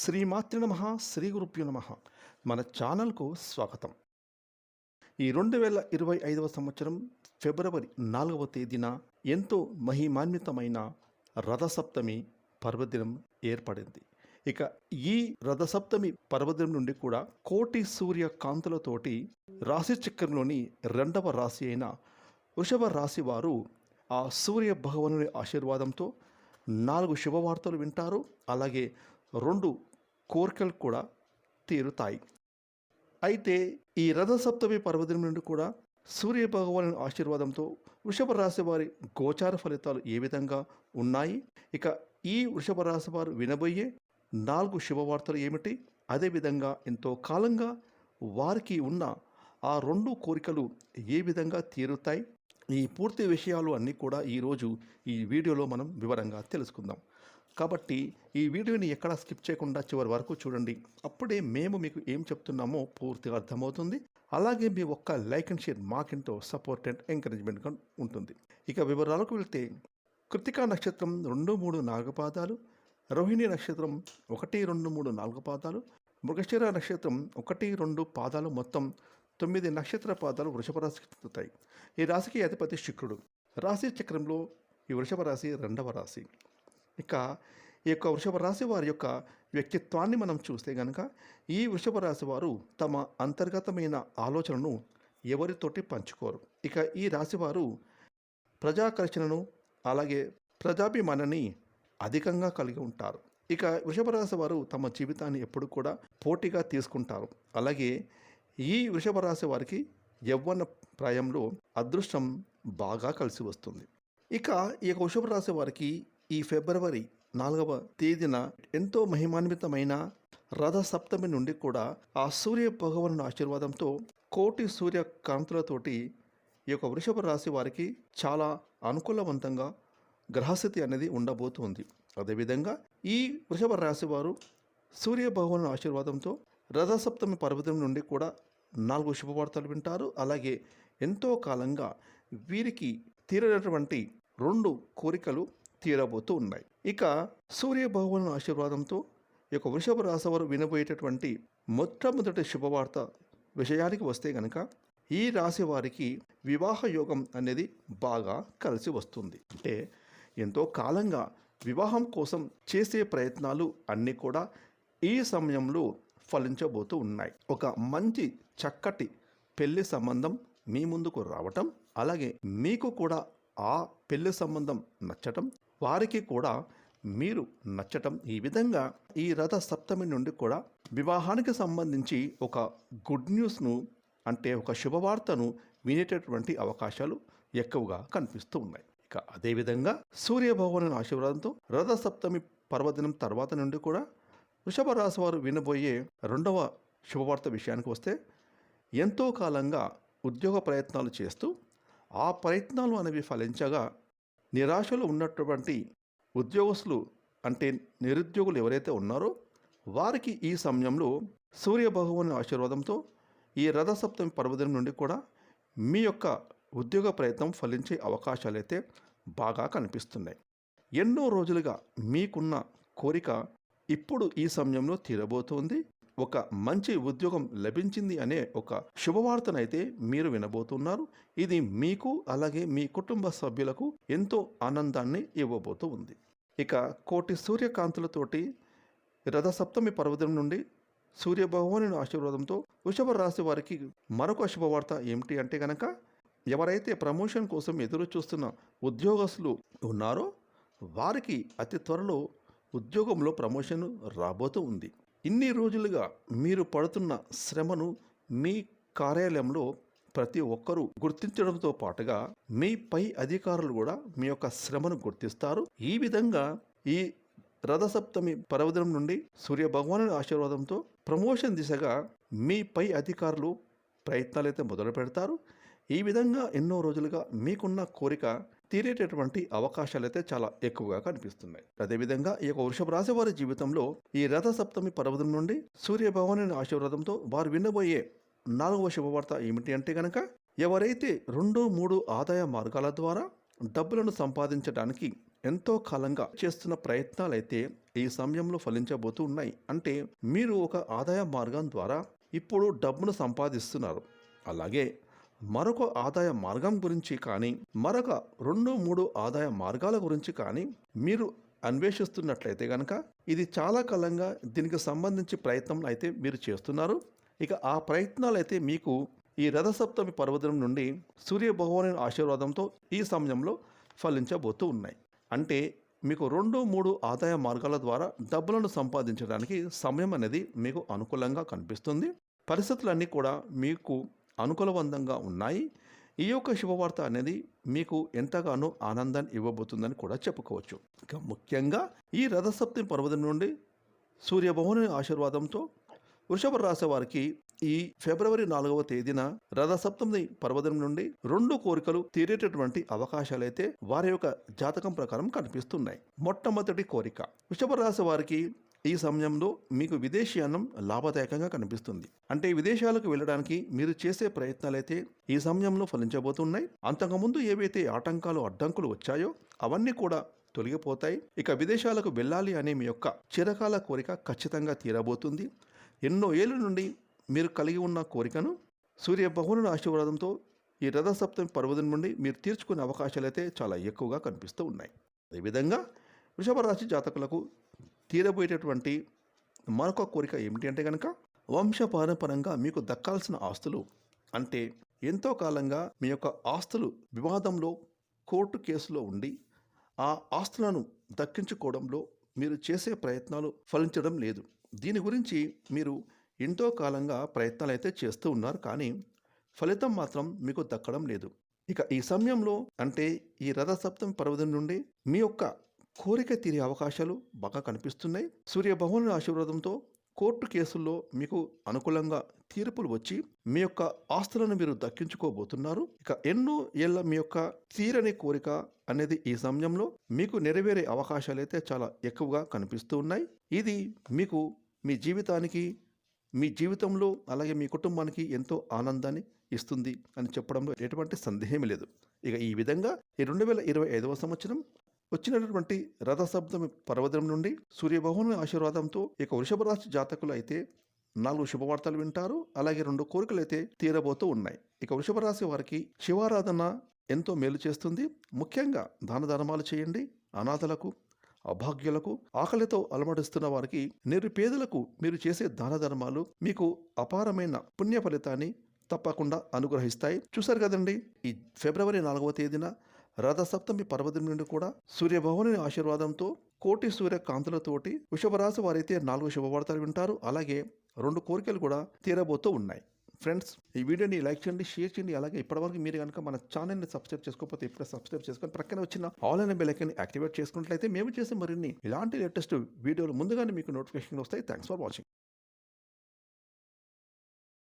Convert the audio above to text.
శ్రీమాతృ నమ శ్రీ గురుపు నమ. మన ఛానల్కు స్వాగతం. ఈ రెండు వేల ఇరవై ఐదవ సంవత్సరం ఫిబ్రవరి నాలుగవ తేదీన ఎంతో మహిమాన్వితమైన రథసప్తమి పర్వదినం ఏర్పడింది. ఇక ఈ రథసప్తమి పర్వదినం నుండి కూడా కోటి సూర్య కాంతులతోటి రాశి చక్రంలోని రెండవ రాశి అయిన వృషభ రాశి వారు ఆ సూర్య భగవానుని ఆశీర్వాదంతో నాలుగు శుభవార్తలు వింటారు. అలాగే రెండు కోరికలు కూడా తీరుతాయి. అయితే ఈ రథసప్తమి పర్వదినం నుండి కూడా సూర్య భగవాను ఆశీర్వాదంతో వృషభ రాశి వారి గోచార ఫలితాలు ఏ విధంగా ఉన్నాయి? ఇక ఈ వృషభ రాశి వారు వినబోయే నాలుగు శుభవార్తలు ఏమిటి? అదేవిధంగా ఎంతో కాలంగా వారికి ఉన్న ఆ రెండు కోరికలు ఏ విధంగా తీరుతాయి? ఈ పూర్తి విషయాలు అన్నీ కూడా ఈరోజు ఈ వీడియోలో మనం వివరంగా తెలుసుకుందాం. కాబట్టి ఈ వీడియోని ఎక్కడా స్కిప్ చేయకుండా చివరి వరకు చూడండి. అప్పుడే మేము మీకు ఏం చెప్తున్నామో పూర్తిగా అర్థమవుతుంది. అలాగే మీ ఒక్క లైక్ అండ్ షేర్ మాకెంతో సపోర్ట్ అండ్ ఎంకరేజ్మెంట్గా ఉంటుంది. ఇక వివరాలకు వెళ్తే కృతికా నక్షత్రం రెండు మూడు నాలుగు పాదాలు రోహిణి నక్షత్రం ఒకటి రెండు మూడు నాలుగు పాదాలు మృగశిర నక్షత్రం ఒకటి రెండు పాదాలు మొత్తం తొమ్మిది నక్షత్ర పాదాలు వృషభ రాశికి చెందుతాయి. ఈ రాశికి అధిపతి శుక్రుడు. రాశి చక్రంలో ఈ వృషభ రాశి రెండవ రాశి. ఇక ఈ యొక్క వృషభ రాశి వారి యొక్క వ్యక్తిత్వాన్ని మనం చూస్తే కనుక ఈ వృషభ రాశి వారు తమ అంతర్గతమైన ఆలోచనను ఎవరితోటి పంచుకోరు. ఇక ఈ రాశి వారు ప్రజాకర్షణను అలాగే ప్రజాభిమానాన్ని అధికంగా కలిగి ఉంటారు. ఇక వృషభ రాశి వారు తమ జీవితాన్ని ఎప్పుడు కూడా పోటీగా తీసుకుంటారు. అలాగే ఈ వృషభ రాశి వారికి యవ్వన ప్రాయంలో అదృష్టం బాగా కలిసి వస్తుంది. ఇక ఈ యొక్క వృషభ రాశి వారికి ఈ ఫిబ్రవరి నాలుగవ తేదీన ఎంతో మహిమాన్వితమైన రథ సప్తమి నుండి కూడా ఆ సూర్య భగవాను ఆశీర్వాదంతో కోటి సూర్య కాంతులతోటి ఈ యొక్క వృషభ రాశి వారికి చాలా అనుకూలవంతంగా గ్రహస్థితి అనేది ఉండబోతుంది. అదేవిధంగా ఈ వృషభ రాశి వారు సూర్య భగవాను ఆశీర్వాదంతో రథసప్తమి పర్వతం నుండి కూడా నాలుగు శుభవార్తలు వింటారు. అలాగే ఎంతో కాలంగా వీరికి తీరనటువంటి రెండు కోరికలు తీరబోతూ ఉన్నాయి. ఇక సూర్య భగవాను ఆశీర్వాదంతో ఈ యొక్క వృషభ రాశి వారు వినబోయేటటువంటి మొట్టమొదటి శుభవార్త విషయానికి వస్తే గనక ఈ రాశి వారికి వివాహ యోగం అనేది బాగా కలిసి వస్తుంది. అంటే ఎంతో కాలంగా వివాహం కోసం చేసే ప్రయత్నాలు అన్నీ కూడా ఈ సమయంలో ఫలించబోతూ ఉన్నాయి. ఒక మంచి చక్కటి పెళ్ళి సంబంధం మీ ముందుకు రావటం అలాగే మీకు కూడా ఆ పెళ్ళి సంబంధం నచ్చటం వారికి కూడా మీరు నచ్చటం ఈ విధంగా ఈ రథ సప్తమి నుండి కూడా వివాహానికి సంబంధించి ఒక గుడ్ న్యూస్ను అంటే ఒక శుభవార్తను వినేటటువంటి అవకాశాలు ఎక్కువగా కనిపిస్తూ ఉన్నాయి. ఇక అదేవిధంగా సూర్యభగవాను ఆశీర్వాదంతో రథ సప్తమి పర్వదినం తర్వాత నుండి కూడా వృషభ రాశి వారు వినబోయే రెండవ శుభవార్త విషయానికి వస్తే ఎంతో కాలంగా ఉద్యోగ ప్రయత్నాలు చేస్తూ ఆ ప్రయత్నాలు అనేవి ఫలించగా నిరాశలో ఉన్నటువంటి ఉద్యోగస్తులు అంటే నిరుద్యోగులు ఎవరైతే ఉన్నారో వారికి ఈ సమయంలో సూర్య భగవాన్ ఆశీర్వాదంతో ఈ రథసప్తమి పర్వదినం నుండి కూడా మీ యొక్క ఉద్యోగ ప్రయత్నం ఫలించే అవకాశాలు అయితే బాగా కనిపిస్తున్నాయి. ఎన్నో రోజులుగా మీకున్న కోరిక ఇప్పుడు ఈ సమయంలో తీరబోతోంది. ఒక మంచి ఉద్యోగం లభించింది అనే ఒక శుభవార్తనైతే మీరు వినబోతున్నారు. ఇది మీకు అలాగే మీ కుటుంబ సభ్యులకు ఎంతో ఆనందాన్ని ఇవ్వబోతూ ఉంది. ఇక కోటి సూర్యకాంతులతోటి రథసప్తమి పర్వతం నుండి సూర్యభగవాను ఆశీర్వాదంతో వృషభ రాశి వారికి మరొక శుభవార్త ఏమిటి అంటే గనక ఎవరైతే ప్రమోషన్ కోసం ఎదురు చూస్తున్న ఉద్యోగస్తులు ఉన్నారో వారికి అతి త్వరలో ఉద్యోగంలో ప్రమోషన్ రాబోతూ ఉంది. ఇన్ని రోజులుగా మీరు పడుతున్న శ్రమను మీ కార్యాలయంలో ప్రతి ఒక్కరూ గుర్తించడంతో పాటుగా మీ పై అధికారులు కూడా మీ యొక్క శ్రమను గుర్తిస్తారు. ఈ విధంగా ఈ రథసప్తమి పర్వదినం నుండి సూర్య భగవాను ఆశీర్వాదంతో ప్రమోషన్ దిశగా మీ పై అధికారులు ప్రయత్నాలైతే మొదలు పెడతారు ఈ విధంగా ఎన్నో రోజులుగా మీకున్న కోరిక తీరేటటువంటి అవకాశాలు అయితే చాలా ఎక్కువగా కనిపిస్తున్నాయి. అదేవిధంగా ఈ యొక్క వృషభ రాశి వారి జీవితంలో ఈ రథ సప్తమి పర్వతం నుండి సూర్య ఆశీర్వాదంతో వారు వినబోయే నాలుగవ శుభవార్త ఏమిటి అంటే గనక ఎవరైతే రెండు మూడు ఆదాయ మార్గాల ద్వారా డబ్బులను సంపాదించడానికి ఎంతో కాలంగా చేస్తున్న ప్రయత్నాలైతే ఈ సమయంలో ఫలించబోతూ ఉన్నాయి. అంటే మీరు ఒక ఆదాయ మార్గం ద్వారా ఇప్పుడు డబ్బును సంపాదిస్తున్నారు. అలాగే మరొక ఆదాయ మార్గం గురించి కానీ మరొక రెండు మూడు ఆదాయ మార్గాల గురించి కానీ మీరు అన్వేషిస్తున్నట్లయితే కనుక ఇది చాలా కాలంగా దీనికి సంబంధించి ప్రయత్నం అయితే మీరు చేస్తున్నారు. ఇక ఆ ప్రయత్నాలు అయితే మీకు ఈ రథసప్తమి పర్వదినం నుండి సూర్య భగవాను ఆశీర్వాదంతో ఈ సమయంలో ఫలించబోతూ ఉన్నాయి. అంటే మీకు రెండు మూడు ఆదాయ మార్గాల ద్వారా డబ్బులను సంపాదించడానికి సమయం అనేది మీకు అనుకూలంగా కనిపిస్తుంది. పరిస్థితులన్నీ కూడా మీకు అనుకూలవంతంగా ఉన్నాయి. ఈ యొక్క శుభవార్త అనేది మీకు ఎంతగానో ఆనందాన్ని ఇవ్వబోతుందని కూడా చెప్పుకోవచ్చు. ఇక ముఖ్యంగా ఈ రథసప్తమి పర్వదినం నుండి సూర్యభవని ఆశీర్వాదంతో వృషభ రాశి వారికి ఈ ఫిబ్రవరి నాలుగవ తేదీన రథసప్తమి పర్వదినం నుండి రెండు కోరికలు తీరేటటువంటి అవకాశాలైతే వారి యొక్క జాతకం ప్రకారం కనిపిస్తున్నాయి. మొట్టమొదటి కోరిక వృషభ రాశి వారికి ఈ సమయంలో మీకు విదేశీ అన్నం లాభదాయకంగా కనిపిస్తుంది. అంటే విదేశాలకు వెళ్ళడానికి మీరు చేసే ప్రయత్నాలైతే ఈ సమయంలో ఫలించబోతున్నాయి. అంతకుముందు ఏవైతే ఆటంకాలు అడ్డంకులు వచ్చాయో అవన్నీ కూడా తొలగిపోతాయి. ఇక విదేశాలకు వెళ్ళాలి అనే మీ యొక్క చిరకాల కోరిక ఖచ్చితంగా తీరబోతుంది. ఎన్నో ఏళ్ళ నుండి మీరు కలిగి ఉన్న కోరికను సూర్య భగవానుని ఆశీర్వాదంతో ఈ రథసప్తమి పర్వదినం నుండి మీరు తీర్చుకునే అవకాశాలు అయితే చాలా ఎక్కువగా కనిపిస్తూ ఉన్నాయి. అదేవిధంగా వృషభ రాశి జాతకులకు తీరబోయేటటువంటి మరొక కోరిక ఏమిటి అంటే కనుక వంశపారంపరంగా మీకు దక్కాల్సిన ఆస్తులు అంటే ఎంతో కాలంగా మీ యొక్క ఆస్తులు వివాదంలో కోర్టు కేసులో ఉండి ఆ ఆస్తులను దక్కించుకోవడంలో మీరు చేసే ప్రయత్నాలు ఫలించడం లేదు. దీని గురించి మీరు ఎంతో కాలంగా ప్రయత్నాలు అయితే చేస్తూ ఉన్నారు కానీ ఫలితం మాత్రం మీకు దక్కడం లేదు. ఇక ఈ సమయంలో అంటే ఈ రథసప్తమి పర్వదినం నుండి మీ యొక్క కోరిక తీరే అవకాశాలు బాగా కనిపిస్తున్నాయి. సూర్యభగవానుల ఆశీర్వాదంతో కోర్టు కేసుల్లో మీకు అనుకూలంగా తీర్పులు వచ్చి మీ యొక్క ఆస్తులను మీరు దక్కించుకోబోతున్నారు. ఇక ఎన్నో ఏళ్ళ మీ యొక్క తీరని కోరిక అనేది ఈ సమయంలో మీకు నెరవేరే అవకాశాలు అయితే చాలా ఎక్కువగా కనిపిస్తూ ఉన్నాయి. ఇది మీకు మీ జీవితానికి మీ జీవితంలో అలాగే మీ కుటుంబానికి ఎంతో ఆనందాన్ని ఇస్తుంది అని చెప్పడంలో ఎటువంటి సందేహం లేదు. ఇక ఈ విధంగా ఈ రెండు వేల ఇరవై ఐదవ సంవత్సరం వచ్చినటువంటి రథశబ్దం పర్వదినం నుండి సూర్యభవన ఆశీర్వాదంతో ఇక వృషభ రాశి జాతకులు అయితే నాలుగు శుభవార్తలు వింటారు అలాగే రెండు కోరికలు అయితే తీరబోతూ ఉన్నాయి. ఇక వృషభ రాశి వారికి శివారాధన ఎంతో మేలు చేస్తుంది. ముఖ్యంగా దాన ధర్మాలు చేయండి. అనాథలకు అభాగ్యులకు ఆకలితో అలమటిస్తున్న వారికి నిరుపేదలకు మీరు చేసే దాన ధర్మాలు మీకు అపారమైన పుణ్య ఫలితాన్ని తప్పకుండా అనుగ్రహిస్తాయి. చూశారు కదండి ఈ ఫిబ్రవరి నాలుగవ తేదీన రథసప్తమి పర్వదినం నుండి కూడా సూర్యభవని ఆశీర్వాదంతో కోటి సూర్య కాంతులతోటి వృషభరాశి వారైతే నాలుగు శుభవార్తలు వింటారు. అలాగే రెండు కోరికలు కూడా తీరబోతూ ఉన్నాయి. ఫ్రెండ్స్ ఈ వీడియోని లైక్ చేయండి షేర్ చేయండి. అలాగే ఇప్పటివరకు మీరు కనుక మన ఛానల్ని సబ్స్క్రైబ్ చేసుకోకపోతే ఇప్పుడే సబ్స్క్రైబ్ చేసుకొని ప్రక్కన వచ్చిన ఆల్ అనే యాక్టివేట్ చేసుకున్నట్లయితే మేము చేసే మరిన్ని ఇలాంటి లేటెస్ట్ వీడియోలు ముందుగానే మీకు నోటిఫికేషన్ వస్తాయి. Thanks for watching